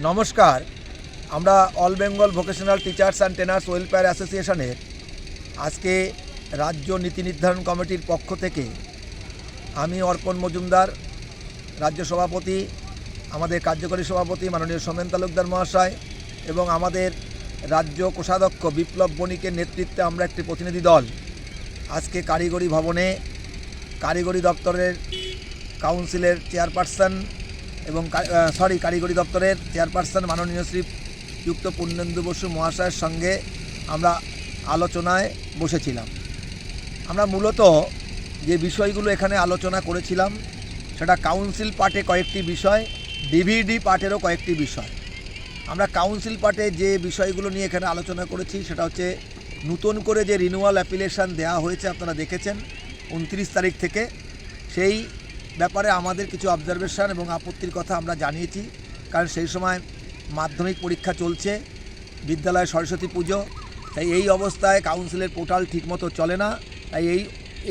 নমস্কার, আমরা all Bengal vocational teachers and trainers welfare অ্যাসোসিয়েশনের আজকে রাজ্য নীতি নির্ধারণ কমিটির পক্ষ থেকে আমি অর্পণ মজুমদার, রাজ্য সভাপতি, আমাদের কার্যকরী সভাপতি মাননীয় সোমেন তালুকদার মহাশয় এবং আমাদের রাজ্য কোষাধ্যক্ষ বিপ্লব বণিকের নেতৃত্বে আমরা একটি প্রতিনিধি দল। আজকে কারিগরি ভবনে কারিগরি দপ্তরের কাউন্সিলের চেয়ারপারসন এবং সরি কারিগরি দপ্তরের চেয়ারপারসন মাননীয় শ্রী যুক্ত পূর্ণেন্দু বসু মহাশয়ের সঙ্গে আমরা আলোচনায় বসেছিলাম। আমরা মূলত যে বিষয়গুলো এখানে আলোচনা করেছিলাম, সেটা কাউন্সিল পার্টে কয়েকটি বিষয় ডিভিডি পার্টেরও কয়েকটি বিষয়। আমরা কাউন্সিল পার্টে যে বিষয়গুলো নিয়ে এখানে আলোচনা করেছি, সেটা হচ্ছে নতুন করে যে রিনুয়াল অ্যাপ্লিকেশান দেওয়া হয়েছে, আপনারা দেখেছেন, উনত্রিশ তারিখ থেকে। সেই ব্যাপারে আমাদের কিছু অবজারভেশন এবং আপত্তির কথা আমরা জানিয়েছি। কারণ সেই সময় মাধ্যমিক পরীক্ষা চলছে, বিদ্যালয়ে সরস্বতী পুজো, তাই এই অবস্থায় কাউন্সিলের পোর্টাল ঠিকমতো চলে না। তাই এই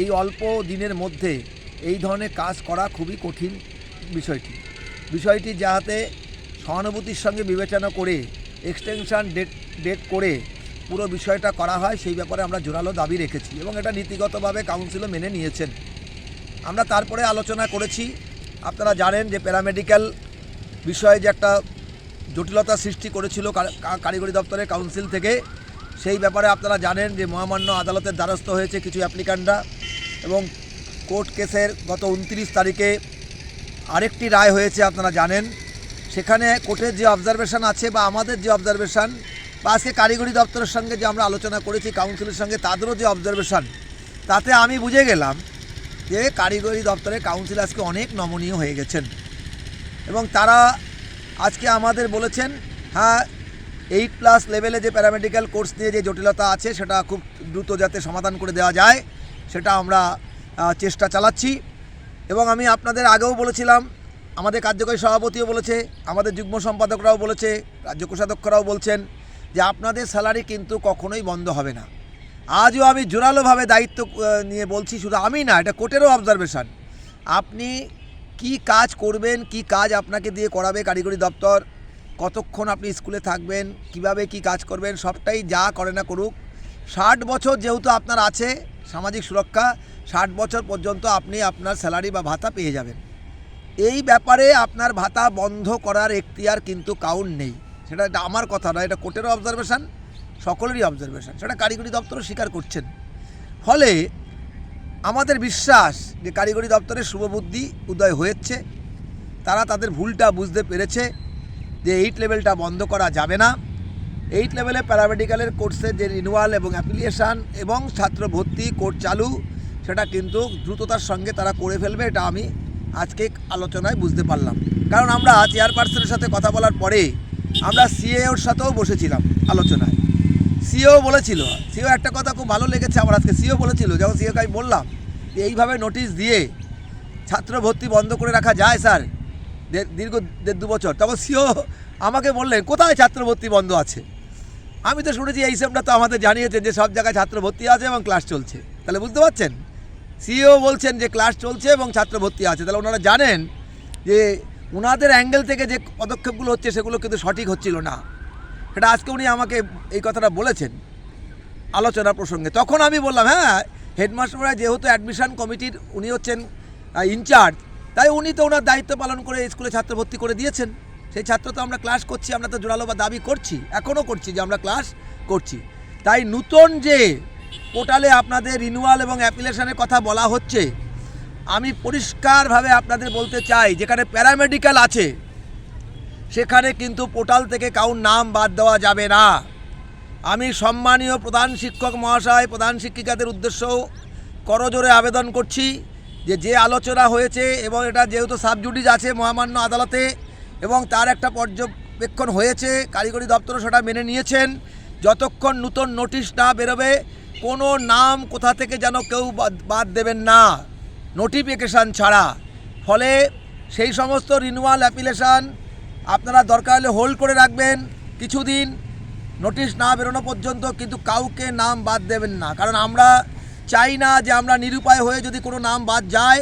এই অল্প দিনের মধ্যে এই ধরনের কাজ করা খুবই কঠিন বিষয়টি। বিষয়টি যাতে সহানুভূতির সঙ্গে বিবেচনা করে এক্সটেনশান ডেট ডেট করে পুরো বিষয়টা করা হয়, সেই ব্যাপারে আমরা জোরালো দাবি রেখেছি এবং এটা নীতিগতভাবে কাউন্সিলও মেনে নিয়েছেন। আমরা তারপরে আলোচনা করেছি। আপনারা জানেন যে প্যারামেডিক্যাল বিষয়ে যে একটা জটিলতা সৃষ্টি করেছিল কারিগরি দপ্তরের কাউন্সিল থেকে, সেই ব্যাপারে আপনারা জানেন যে মহামান্য আদালতের দ্বারস্থ হয়েছে কিছু অ্যাপ্লিকান্টরা এবং কোর্ট কেসের গত উনত্রিশ তারিখে আরেকটি রায় হয়েছে আপনারা জানেন। সেখানে কোর্টের যে অবজারভেশন আছে বা আমাদের যে অবজারভেশন বা আজকে কারিগরি দপ্তরের সঙ্গে যে আমরা আলোচনা করেছি, কাউন্সিলের সঙ্গে, তাদেরও যে অবজারভেশন, তাতে আমি বুঝে গেলাম যে কারিগরি দপ্তরের কাউন্সিল আজকে অনেক নমনীয় হয়ে গেছেন। এবং তারা আজকে আমাদের বলেছেন হ্যাঁ এইট প্লাস লেভেলে যে প্যারামেডিক্যাল কোর্স নিয়ে যে জটিলতা আছে, সেটা খুব দ্রুত যাতে সমাধান করে দেওয়া যায়, সেটা আমরা চেষ্টা চালাচ্ছি। এবং আমি আপনাদের আগেও বলেছিলাম, আমাদের কার্যকরী সভাপতিও বলেছে, আমাদের যুগ্ম সম্পাদকরাও বলেছে, রাজ্য কোষাধ্যক্ষরাও বলছেন যে আপনাদের স্যালারি কিন্তু কখনোই বন্ধ হবে না। আজও আমি জোরালোভাবে দায়িত্ব নিয়ে বলছি, শুধু আমি না, এটা কোর্টেরও অবজারভেশন আপনি কি কাজ করবেন, কি কাজ আপনাকে দিয়ে করাবে কারিগরি দপ্তর, কতক্ষণ আপনি স্কুলে থাকবেন, কীভাবে কি কাজ করবেন, সবটাই যা করে না করুক, ষাট বছর যেহেতু আপনার আছে সামাজিক সুরক্ষা, ষাট বছর পর্যন্ত আপনি আপনার স্যালারি বা ভাতা পেয়ে যাবেন। এই ব্যাপারে আপনার ভাতা বন্ধ করার এখতিয়ার কিন্তু কাউন্ট নেই। সেটা আমার কথা নয়, এটা কোর্টেরও অবজারভেশন সকলেরই অবজারভেশন সেটা কারিগরি দপ্তরও স্বীকার করছেন। ফলে আমাদের বিশ্বাস যে কারিগরি দপ্তরের শুভবুদ্ধি উদয় হয়েছে, তারা তাদের ভুলটা বুঝতে পেরেছে যে এইট লেভেলটা বন্ধ করা যাবে না। এইট লেভেলে প্যারামেডিক্যালের কোর্সের যে রিনুয়াল এবং অ্যাপ্লিকেশান এবং ছাত্র ভর্তি কোর্স চালু, সেটা কিন্তু দ্রুততার সঙ্গে তারা করে ফেলবে, এটা আমি আজকে আলোচনায় বুঝতে পারলাম। কারণ আমরা চেয়ারপারসনের সাথে কথা বলার পরে আমরা সিএওর সাথেও বসেছিলাম আলোচনায়। সিও বলেছিল, সিও একটা কথা খুব ভালো লেগেছে আমার আজকে, সিও বলেছিল, যখন সিওকে আমি বললাম এইভাবে নোটিশ দিয়ে ছাত্র ভর্তি বন্ধ করে রাখা যায় স্যার দীর্ঘ দেড় দু বছর, তখন সিও আমাকে বললেন, কোথায় ছাত্র ভর্তি বন্ধ আছে? আমি তো শুনেছি এই সবটা তো আমাদের জানিয়েছেন যে সব জায়গায় ছাত্র ভর্তি আছে এবং ক্লাস চলছে। তাহলে বুঝতে পারছেন? সিও বলছেন যে ক্লাস চলছে এবং ছাত্র ভর্তি আছে, তাহলে ওনারা জানেন যে ওনাদের অ্যাঙ্গেল থেকে যে পদক্ষেপগুলো হচ্ছে সেগুলো কিন্তু সঠিক হচ্ছিল না। সেটা আজকে উনি আমাকে এই কথাটা বলেছেন আলোচনা প্রসঙ্গে। তখন আমি বললাম হ্যাঁ হেডমাস্টাররা যেহেতু অ্যাডমিশন কমিটির উনি হচ্ছেন ইনচার্জ তাই উনি তো ওনার দায়িত্ব পালন করে স্কুলে ছাত্র ভর্তি করে দিয়েছেন। সেই ছাত্র তো আমরা ক্লাস করছি, আমরা তো জোরালো বা দাবি করছি, এখনও করছি যে আমরা ক্লাস করছি। তাই নূতন যে পোর্টালে আপনাদের রিনুয়াল এবং অ্যাপ্লিকেশনের কথা বলা হচ্ছে, আমি পরিষ্কারভাবে আপনাদের বলতে চাই, যেখানে প্যারামেডিক্যাল আছে সেখানে কিন্তু পোর্টাল থেকে কাউর নাম বাদ দেওয়া যাবে না। আমি সম্মানীয় প্রধান শিক্ষক মহাশয়, প্রধান শিক্ষিকাদের উদ্দেশ্যেও করজোরে আবেদন করছি যে যে আলোচনা হয়েছে এবং এটা যেহেতু সাবজুডিস আছে মহামান্য আদালতে এবং তার একটা পর্যবেক্ষণ হয়েছে, কারিগরি দপ্তরও সেটা মেনে নিয়েছেন, যতক্ষণ নূতন নোটিশ না বেরোবে, কোনো নাম কোথা থেকে যেন কেউ বাদ- বাদ দেবেন না, নোটিফিকেশান ছাড়া। ফলে সেই সমস্ত রিনুয়াল অ্যাপ্লিকেশান আপনারা দরকার হলে হোল্ড করে রাখবেন। কিছুদিন নোটিশ না বেরোনো পর্যন্ত কিন্তু কাউকে নাম বাদ দেবেন না। কারণ আমরা চাই না যে আমরা নিরুপায় হয়ে যদি কোনো নাম বাদ যায়,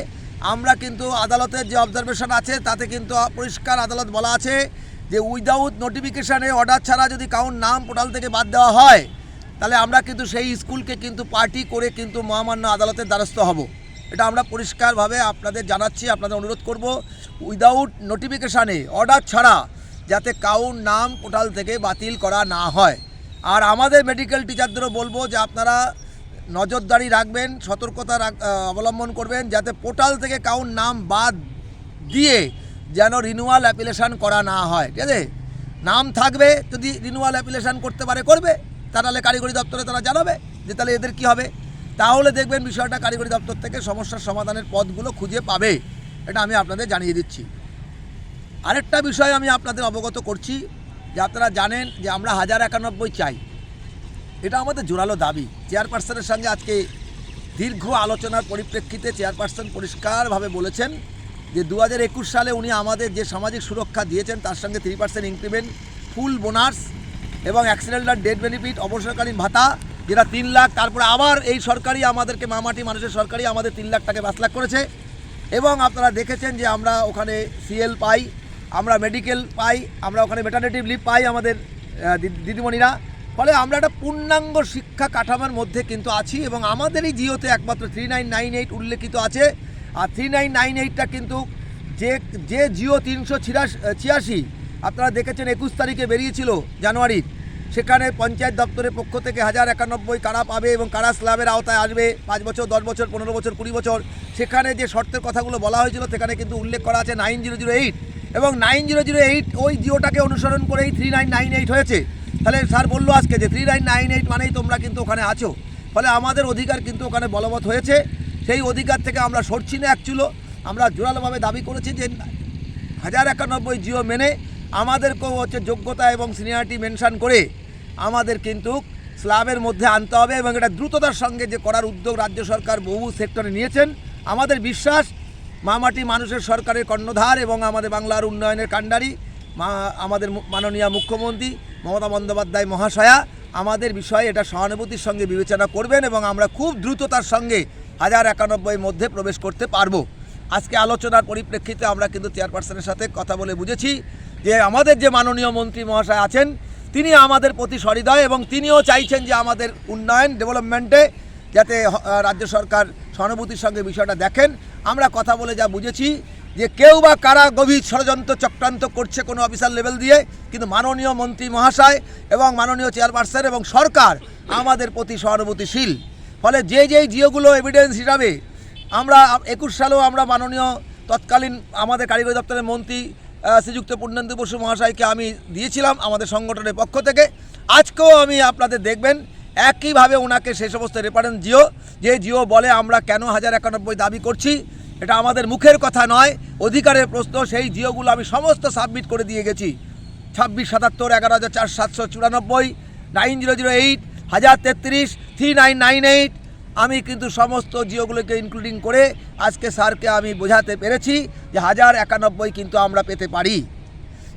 আমরা কিন্তু আদালতের যে অবজারভেশন আছে, তাতে কিন্তু পরিষ্কার আদালত বলা আছে যে উইদাউট নোটিফিকেশানে অর্ডার ছাড়া যদি কাউর নাম পোর্টাল থেকে বাদ দেওয়া হয়, তাহলে আমরা কিন্তু সেই স্কুলকে কিন্তু পার্টি করে কিন্তু মহামান্য আদালতের দ্বারস্থ হব। এটা আমরা পরিষ্কারভাবে আপনাদের জানাচ্ছি, আপনাদের অনুরোধ করব উইদাউট নোটিফিকেশানে অর্ডার ছাড়া যাতে কাউর নাম পোর্টাল থেকে বাতিল করা না হয়। আর আমাদের মেডিকেল টিচারদেরও বলব যে আপনারা নজরদারি রাখবেন, সতর্কতা অবলম্বন করবেন, যাতে পোর্টাল থেকে কাউর নাম বাদ দিয়ে যেন রিনুয়াল অ্যাপ্লিকেশান করা না হয়। ঠিক আছে? নাম থাকবে, যদি রিনিউয়াল অ্যাপ্লিকেশান করতে পারে, করবে। তা নাহলে কারিগরি দপ্তরে তারা জানাবে যে তাহলে এদের কি হবে? তাহলে দেখবেন বিষয়টা কারিগরি দপ্তর থেকে সমস্যার সমাধানের পথগুলো খুঁজে পাবে। এটা আমি আপনাদের জানিয়ে দিচ্ছি। আরেকটা বিষয় আমি আপনাদের অবগত করছি, যে আপনারা জানেন যে আমরা হাজার একানব্বই চাই। এটা আমাদের জোরালো দাবি। চেয়ারপারসনের সঙ্গে আজকে দীর্ঘ আলোচনার পরিপ্রেক্ষিতে চেয়ারপারসন পরিষ্কারভাবে বলেছেন যে দু হাজার একুশ সালে উনি আমাদের যে সামাজিক সুরক্ষা দিয়েছেন, তার সঙ্গে three percent increment full bonus এবং অ্যাক্সিডেন্টাল ডেট বেনিফিট অবসরকালীন ভাতা যেটা তিন লাখ, তারপরে আবার এই সরকারি আমাদেরকে মামাটি মানুষের সরকারি আমাদের তিন লাখ টাকা পাঁচ লাখ করেছে। এবং আপনারা দেখেছেন যে আমরা ওখানে সিএল পাই, আমরা মেডিকেল পাই, আমরা ওখানে মেটারনেটিভ লিভ পাই আমাদের দিদিমণিরা। ফলে আমরা একটা পূর্ণাঙ্গ শিক্ষা কাঠামোর মধ্যে কিন্তু আছি এবং আমাদেরই জিওতে একমাত্র থ্রি নাইন নাইন এইট উল্লেখিত আছে। আর থ্রি নাইন নাইন এইটটা কিন্তু যে যে জিও তিনশো ছিয়াশি, আপনারা দেখেছেন একুশ তারিখে বেরিয়েছিল জানুয়ারির। সেখানে পঞ্চায়েত দপ্তরের পক্ষ থেকে হাজার একানব্বই কারা পাবে এবং কারা স্ল্যাবের আওতায় আসবে, পাঁচ বছর, দশ বছর, পনেরো বছর, কুড়ি বছর, সেখানে যে শর্তের কথাগুলো বলা হয়েছিল সেখানে কিন্তু উল্লেখ করা আছে নাইন জিরো জিরো এইট এবং নাইন জিরো জিরো এইট ওই জিওটাকে অনুসরণ করেই থ্রি নাইন নাইন এইট হয়েছে। তাহলে স্যার বলল আজকে যে থ্রি নাইন নাইন এইট মানেই তোমরা কিন্তু ওখানে আছো। ফলে আমাদের অধিকার কিন্তু ওখানে বলবৎ হয়েছে। সেই অধিকার থেকে আমরা সরছি না অ্যাকচুয়ালো আমরা জোরালোভাবে দাবি করেছি যে হাজার একানব্বই জিও মেনে আমাদেরকেও হচ্ছে যোগ্যতা এবং সিনিয়রিটি মেনশন করে আমাদের কিন্তু স্ল্যাবের মধ্যে আনতে হবে এবং এটা দ্রুততার সঙ্গে যে করার উদ্যোগ রাজ্য সরকার বহু সেক্টরে নিয়েছেন, আমাদের বিশ্বাস, মামাটি মানুষের সরকারের কর্ণধার এবং আমাদের বাংলার উন্নয়নের কাণ্ডারি, মা, আমাদের মাননীয় মুখ্যমন্ত্রী মমতা বন্দ্যোপাধ্যায় মহাশয়া, আমাদের বিষয়ে এটা সহানুভূতির সঙ্গে বিবেচনা করবেন এবং আমরা খুব দ্রুততার সঙ্গে হাজার একানব্বই মধ্যে প্রবেশ করতে পারব। আজকে আলোচনার পরিপ্রেক্ষিতে আমরা কিন্তু চেয়ারপারসনের সাথে কথা বলে বুঝেছি যে আমাদের যে মাননীয় মন্ত্রী মহাশয় আছেন তিনি আমাদের প্রতি সহৃদয় এবং তিনিও চাইছেন যে আমাদের উন্নয়ন, ডেভেলপমেন্টে যাতে রাজ্য সরকার সহানুভূতির সঙ্গে বিষয়টা দেখেন। আমরা কথা বলে যা বুঝেছি যে কেউ বা কারা গভীর ষড়যন্ত্র চক্রান্ত করছে কোনো অফিসার লেভেল দিয়ে, কিন্তু মাননীয় মন্ত্রী মহাশয় এবং মাননীয় চেয়ারপারসন এবং সরকার আমাদের প্রতি সহানুভূতিশীল। ফলে যে যেই জিওগুলো এভিডেন্স হিসাবে আমরা, একুশ সালেও আমরা মাননীয় তৎকালীন আমাদের কারিগরি দপ্তরের মন্ত্রী শ্রীযুক্ত পূর্ণেন্দু বসু মহাশয়কে আমি দিয়েছিলাম আমাদের সংগঠনের পক্ষ থেকে। আজকেও আমি আপনাদের দেখবেন, একইভাবে ওনাকে সেই সমস্ত রেফারেন্স জিও, যে জিও বলে আমরা কেন হাজার একানব্বই দাবি করছি, এটা আমাদের মুখের কথা নয়, অধিকারের প্রশ্ন, সেই জিওগুলো আমি সমস্ত সাবমিট করে দিয়ে গেছি। ছাব্বিশ, সাতাত্তর, এগারো হাজার চার সাতশো চুরানব্বই, নাইন জিরো জিরো এইট, হাজার তেত্রিশ, থ্রি নাইন নাইন এইট আমি কিন্তু সমস্ত জিওগুলোকে ইনক্লুডিং করে আজকে স্যারকে আমি বোঝাতে পেরেছি যে হাজার একানব্বই কিন্তু আমরা পেতে পারি।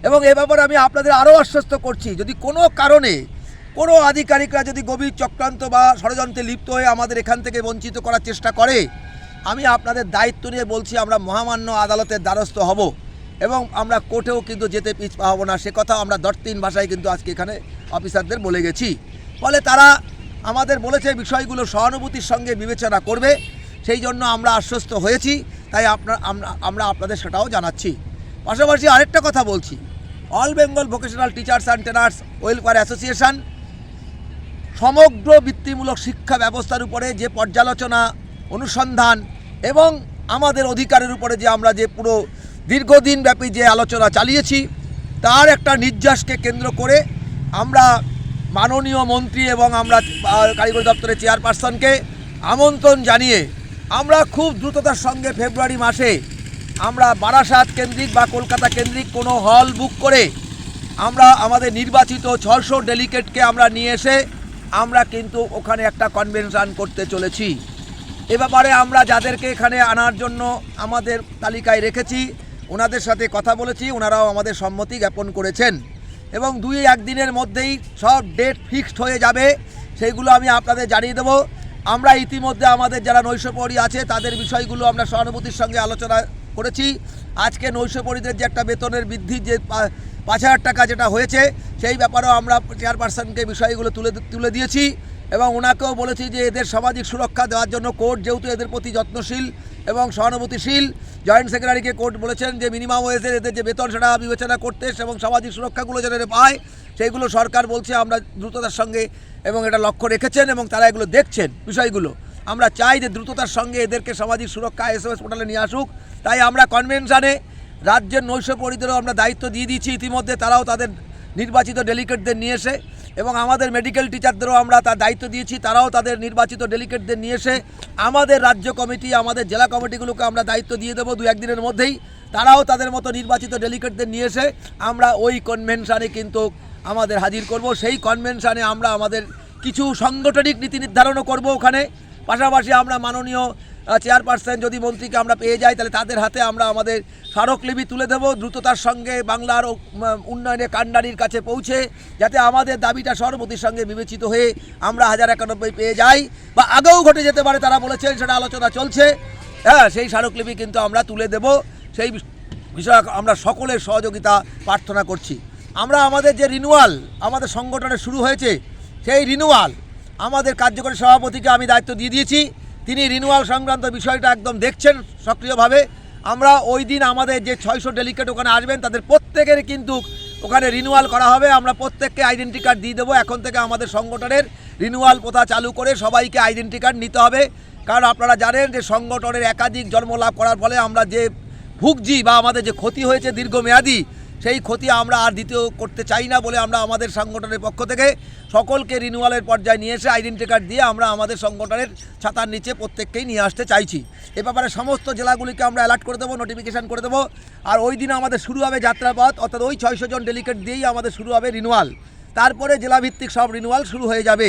এবং এ ব্যাপারে আমি আপনাদের আরও আশ্বস্ত করছি, যদি কোনো কারণে কোনো আধিকারিকরা যদি গভীর চক্রান্ত বা ষড়যন্ত্রে লিপ্ত হয়ে আমাদের এখান থেকে বঞ্চিত করার চেষ্টা করে, আমি আপনাদের দায়িত্ব নিয়ে বলছি আমরা মহামান্য আদালতের দ্বারস্থ হব এবং আমরা কোর্টেও কিন্তু যেতে পিছ পাবো না। সে কথা আমরা দর্তিন ভাষায় কিন্তু আজকে এখানে অফিসারদের বলে গেছি। ফলে তারা আমাদের বলেছে বিষয়গুলো সহানুভূতির সঙ্গে বিবেচনা করবে, সেই জন্য আমরা আশ্বস্ত হয়েছি, তাই আপনার, আমরা আপনাদের সেটাও জানাচ্ছি। পাশাপাশি আরেকটা কথা বলছি, all Bengal vocational teachers and trainers welfare association সমগ্র বৃত্তিমূলক শিক্ষা ব্যবস্থার উপরে যে পর্যালোচনা, অনুসন্ধান এবং আমাদের অধিকারের উপরে যে আমরা যে পুরো দীর্ঘদিন ব্যাপী যে আলোচনা চালিয়েছি, তার একটা নির্যাসকে কেন্দ্র করে আমরা মাননীয় মন্ত্রী এবং আমরা কারিগরি দপ্তরের চেয়ারপারসনকে আমন্ত্রণ জানিয়ে আমরা খুব দ্রুততার সঙ্গে ফেব্রুয়ারি মাসে আমরা বারাসাত কেন্দ্রিক বা কলকাতা কেন্দ্রিক কোনো হল বুক করে আমরা আমাদের নির্বাচিত ছশো ডেলিগেটকে আমরা নিয়ে এসে আমরা কিন্তু ওখানে একটা কনভেনশন করতে চলেছি। এ ব্যাপারে আমরা যাদেরকে এখানে আনার জন্য আমাদের তালিকায় রেখেছি, ওনাদের সাথে কথা বলেছি, ওনারাও আমাদের সম্মতি জ্ঞাপন করেছেন। এবং দুই একদিনের মধ্যেই সব ডেট ফিক্সড হয়ে যাবে। সেইগুলো আমি আপনাদের জানিয়ে দেবো। আমরা ইতিমধ্যে আমাদের যারা নৈশপরি আছে, তাদের বিষয়গুলো আমরা সহানুভূতির সঙ্গে আলোচনা করেছি। আজকে নৈশপরিদের যে একটা বেতনের বৃদ্ধির যে পাঁচ হাজার টাকা যেটা হয়েছে, সেই ব্যাপারেও আমরা চেয়ারপারসনকে বিষয়গুলো তুলে তুলে দিয়েছি। এবং ওনাকেও বলেছি যে, এদের সামাজিক সুরক্ষা দেওয়ার জন্য কোর্ট যেহেতু এদের প্রতি যত্নশীল এবং সহানুভূতিশীল জয়েন্ট সেক্রেটারিকে কোর্ট বলেছেন যে মিনিমাম ওয়েজের এদের যে বেতন সেটা বিবেচনা করতে এবং সামাজিক সুরক্ষাগুলো যেন এরা পায়, সেইগুলো সরকার বলছে আমরা দ্রুততার সঙ্গে এবং এটা লক্ষ্য রেখেছেন এবং তারা এগুলো দেখছেন বিষয়গুলো। আমরা চাই যে দ্রুততার সঙ্গে এদেরকে সামাজিক সুরক্ষা এস এম এস পোর্টালে নিয়ে আসুক। তাই আমরা কনভেনশনে রাজ্যের নৈশ পরিদেরও আমরা দায়িত্ব দিয়ে দিয়েছি। ইতিমধ্যে তারাও তাদের নির্বাচিত ডেলিগেটদের নিয়ে এসে এবং আমাদের মেডিকেল টিচারদেরও আমরা তার দায়িত্ব দিয়েছি, তারাও তাদের নির্বাচিত ডেলিগেটদের নিয়ে এসে আমাদের রাজ্য কমিটি, আমাদের জেলা কমিটিগুলোকে আমরা দায়িত্ব দিয়ে দেবো দু একদিনের মধ্যেই। তারাও তাদের মতো নির্বাচিত ডেলিগেটদের নিয়ে এসে আমরা ওই কনভেনশানে কিন্তু আমাদের হাজির করব। সেই কনভেনশানে আমরা আমাদের কিছু সাংগঠনিক নীতি নির্ধারণও করব ওখানে। পাশাপাশি আমরা মাননীয় চেয়ারপারসন যদি মন্ত্রীকে আমরা পেয়ে যাই, তাহলে তাদের হাতে আমরা আমাদের স্মারকলিপি তুলে দেবো। দ্রুততার সঙ্গে বাংলার উন্নয়নে কাণ্ডারির কাছে পৌঁছে, যাতে আমাদের দাবিটা সর্বতির সঙ্গে বিবেচিত হয়ে আমরা হাজার একানব্বই পেয়ে যাই। বা আগেও ঘটে যেতে পারে, তারা বলেছেন, সেটা আলোচনা চলছে। হ্যাঁ সেই স্মারকলিপি কিন্তু আমরা তুলে দেব। সেই বিষয়ে আমরা সকলের সহযোগিতা প্রার্থনা করছি। আমরা আমাদের যে রিনুয়াল আমাদের সংগঠনে শুরু হয়েছে, সেই রিনুয়াল আমাদের কার্যকরী সভাপতিকে আমি দায়িত্ব দিয়ে দিয়েছি। তিনি রিনুয়াল সংক্রান্ত বিষয়টা একদম দেখছেন সক্রিয়ভাবে। আমরা ওই দিন আমাদের যে ছয়শো ডেলিগেট ওখানে আসবেন, তাদের প্রত্যেকের কিন্তু ওখানে রিনুয়াল করা হবে। আমরা প্রত্যেককে আইডেন্টি কার্ড দিয়ে দেবো। এখন থেকে আমাদের সংগঠনের রিনুয়াল প্রথা চালু করে সবাইকে আইডেন্টি কার্ড নিতে হবে। কারণ আপনারা জানেন যে সংগঠনের একাধিক জন্ম লাভ করার ফলে আমরা যে ভুগছি বা আমাদের যে ক্ষতি হয়েছে দীর্ঘমেয়াদী সেই ক্ষতি আমরা আর দ্বিতীয় করতে চাই না বলে আমরা আমাদের সংগঠনের পক্ষ থেকে সকলকে রিনিউয়ালের পর্যায়ে নিয়ে এসে আইডেন্টি কার্ড দিয়ে আমরা আমাদের সংগঠনের ছাতার নিচে প্রত্যেককেই নিয়ে আসতে চাইছি। এ ব্যাপারে সমস্ত জেলাগুলিকে আমরা অ্যালার্ট করে দেবো নোটিফিকেশান করে দেবো। আর ওই দিন আমাদের শুরু হবে যাত্রাপথ, অর্থাৎ ওই ছয়শো জন ডেলিগেট দিয়েই আমাদের শুরু হবে রিনিউয়াল তারপরে জেলাভিত্তিক সব রিনিউয়াল শুরু হয়ে যাবে।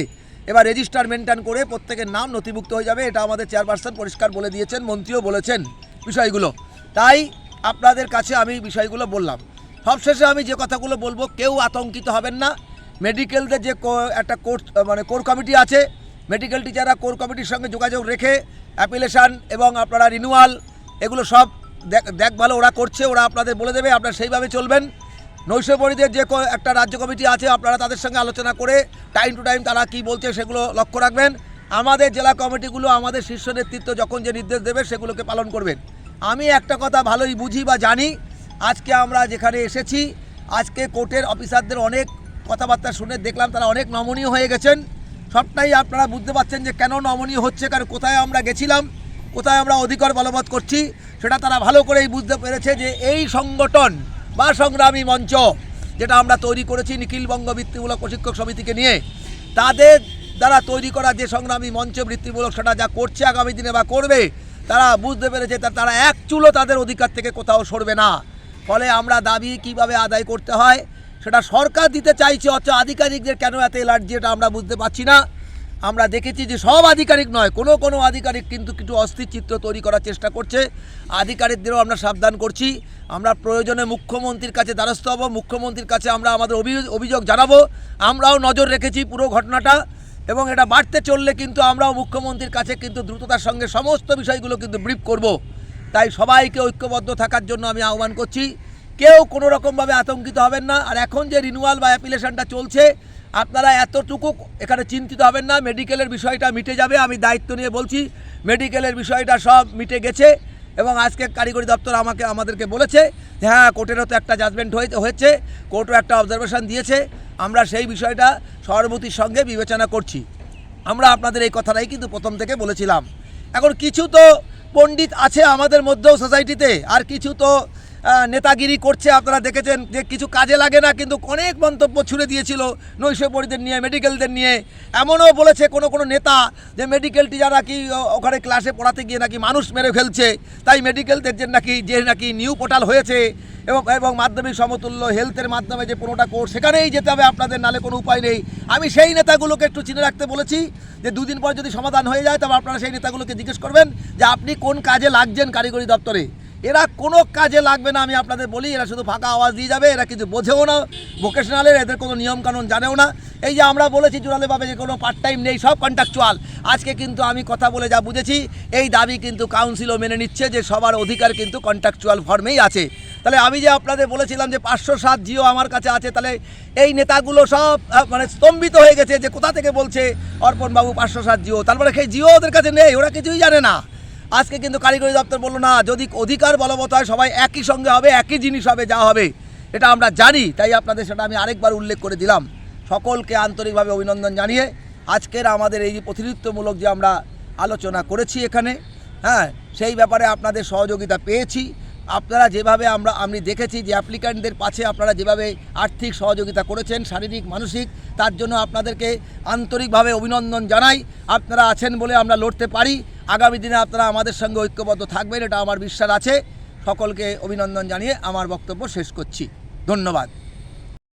এবার রেজিস্টার মেনটেন করে প্রত্যেকের নাম নথিভুক্ত হয়ে যাবে, এটা আমাদের চেয়ারপারসন পরিষ্কার বলে দিয়েছেন, মন্ত্রীও বলেছেন বিষয়গুলো। তাই আপনাদের কাছে আমি বিষয়গুলো বললাম। সবশেষে আমি যে কথাগুলো বলব, কেউ আতঙ্কিত হবেন না। মেডিকেলদের যে একটা কোর্স মানে কোর কমিটি আছে মেডিকেল টিচাররা কোর কমিটির সঙ্গে যোগাযোগ রেখে অ্যাপিলেশান এবং আপনারা রিনিউয়াল এগুলো সব দেখ দেখ ভালো ওরা করছে, ওরা আপনাদের বলে দেবে, আপনারা সেইভাবে চলবেন। নৈশপরিদের যে একটা রাজ্য কমিটি আছে, আপনারা তাদের সঙ্গে আলোচনা করে টাইম টু টাইম তারা কি বলছে সেগুলো লক্ষ্য রাখবেন। আমাদের জেলা কমিটিগুলো আমাদের শীর্ষ নেতৃত্ব যখন যে নির্দেশ দেবে, সেগুলোকে পালন করবেন। আমি একটা কথা ভালোই বুঝি বা জানি আজকে আমরা যেখানে এসেছি, আজকে কোর্টের অফিসারদের অনেক কথাবার্তা শুনে দেখলাম, তারা অনেক নমনীয় হয়ে গেছেন। সবটাই আপনারা বুঝতে পারছেন যে কেন নমনীয় হচ্ছে, কারণ কোথায় আমরা গেছিলাম, কোথায় আমরা অধিকার বলবৎ করছি, সেটা তারা ভালো করেই বুঝতে পেরেছে যে এই সংগঠন বা সংগ্রামী মঞ্চ, যেটা আমরা তৈরি করেছি নিখিলবঙ্গ বৃত্তিমূলক প্রশিক্ষক সমিতিকে নিয়ে, তাদের দ্বারা তৈরি করা যে সংগ্রামী মঞ্চ বৃত্তিমূলক, সেটা যা করছে আগামী দিনে বা করবে, তারা বুঝতে পেরেছে তারা এক চুলো তাদের অধিকার থেকে কোথাও সরবে না। ফলে আমরা দাবি কীভাবে আদায় করতে হয় সেটা সরকার দিতে চাইছে, অথচ আধিকারিকদের কেন এত এলার্জি এটা আমরা বুঝতে পারছি না। আমরা দেখেছি যে সব আধিকারিক নয়, কোনো কোনো আধিকারিক কিন্তু কিছু অস্থির চিত্র তৈরি করার চেষ্টা করছে। আধিকারিকদেরও আমরা সাবধান করছি। আমরা প্রয়োজনে মুখ্যমন্ত্রীর কাছে দ্বারস্থ হব, মুখ্যমন্ত্রীর কাছে আমরা আমাদের অভি- অভিযোগ জানাব। আমরাও নজর রেখেছি পুরো ঘটনাটা এবং এটা বাড়তে চললে কিন্তু আমরাও মুখ্যমন্ত্রীর কাছে কিন্তু দ্রুততার সঙ্গে সমস্ত বিষয়গুলো কিন্তু ব্রিফ করব। তাই সবাইকে ঐক্যবদ্ধ থাকার জন্য আমি আহ্বান করছি। কেউ কোনো রকমভাবে আতঙ্কিত হবেন না। আর এখন যে রিনুয়াল বা অ্যাপ্লিকেশনটা চলছে, আপনারা এতটুকু এখানে চিন্তিত হবেন না। মেডিকেলের বিষয়টা মিটে যাবে, আমি দায়িত্ব নিয়ে বলছি। মেডিকেলের বিষয়টা সব মিটে গেছে এবং আজকে কারিগরি দপ্তর আমাকে, আমাদেরকে বলেছে যে হ্যাঁ কোর্টেরও তো একটা জাজমেন্ট হয়েছে। কোর্টও একটা অবজারভেশন দিয়েছে। আমরা সেই বিষয়টা সহানুভূতির সঙ্গে বিবেচনা করছি। আমরা আপনাদের এই কথাটাই কিন্তু প্রথম থেকে বলেছিলাম। এখন কিছু তো পণ্ডিত আছে আমাদের মধ্যেও সোসাইটিতে আর কিছু তো নেতাগিরি করছে, আপনারা দেখেছেন যে কিছু কাজে লাগে না, কিন্তু অনেক মন্তব্য ছুড়ে দিয়েছিল নৈশপরিদের নিয়ে, মেডিকেলদের নিয়ে। এমনও বলেছে কোনো কোনো নেতা যে মেডিকেল টিচার নাকি ও- ওখানে ক্লাসে পড়াতে গিয়ে নাকি মানুষ মেরে ফেলছে, তাই মেডিকেলদের যে নাকি যে নাকি নিউ পোর্টাল হয়েছে, এবং এবং মাধ্যমিক সমতুল্য হেলথের মাধ্যমে যে পনেরোটা কোর্স সেখানেই যেতে হবে আপনাদের, নালে কোনো উপায় নেই। আমি সেই নেতাগুলোকে একটু চিনে রাখতে বলেছি যে দুদিন পর যদি সমাধান হয়ে যায়, তবে আপনারা সেই নেতাগুলোকে জিজ্ঞেস করবেন যে আপনি কোন কাজে লাগছেন কারিগরি দপ্তরে? এরা কোনো কাজে লাগবে না, আমি আপনাদের বলি, এরা শুধু ফাঁকা আওয়াজ দিয়ে যাবে, এরা কিছু বোঝেও না ভোকেশনালের এদের কোনো নিয়মকানুন জানেও না। এই যে আমরা বলেছি জোরালোভাবে যে কোনো পার্ট টাইম নেই, সব কন্ট্রাকচুয়াল আজকে কিন্তু আমি কথা বলে যা বুঝেছি, এই দাবি কিন্তু কাউন্সিলও মেনে নিচ্ছে যে সবার অধিকার কিন্তু কন্ট্রাকচুয়াল ফর্মেই আছে। তাহলে আমি যে আপনাদের বলেছিলাম যে পাঁচশো সাত জিও আমার কাছে আছে, তাহলে এই নেতাগুলো সব মানে স্তম্ভিত হয়ে গেছে যে কোথা থেকে বলছে অর্পণ বাবু পাঁচশো সাত জিও। তারপরে সেই জিও ওদের কাছে নেই, ওরা কিছুই জানে না। আজকে কিন্তু কারিগরি দপ্তর বলল, না, যদি অধিকার বলবৎ হয়, সবাই একই সঙ্গে হবে, একই জিনিস হবে, যা হবে। এটা আমরা জানি, তাই আপনাদের সেটা আমি আরেকবার উল্লেখ করে দিলাম। সকলকে আন্তরিকভাবে অভিনন্দন জানিয়ে আজকের আমাদের এই যে প্রতিনিধিত্বমূলক যে আমরা আলোচনা করেছি এখানে হ্যাঁ সেই ব্যাপারে আপনাদের সহযোগিতা পেয়েছি। আপনারা যেভাবে আমরা, আমি দেখেছি যে অ্যাপ্লিক্যান্টদের পাশে আপনারা যেভাবে আর্থিক সহযোগিতা করেছেন, শারীরিক, মানসিক, তার জন্য আপনাদেরকে আন্তরিকভাবে অভিনন্দন জানাই। আপনারা আছেন বলে আমরা লড়তে পারি। আগামী দিনে আপনারা আমাদের সঙ্গে ঐক্যবদ্ধ থাকবেন, এটা আমার বিশ্বাস আছে। সকলকে অভিনন্দন জানিয়ে আমার বক্তব্য শেষ করছি। ধন্যবাদ।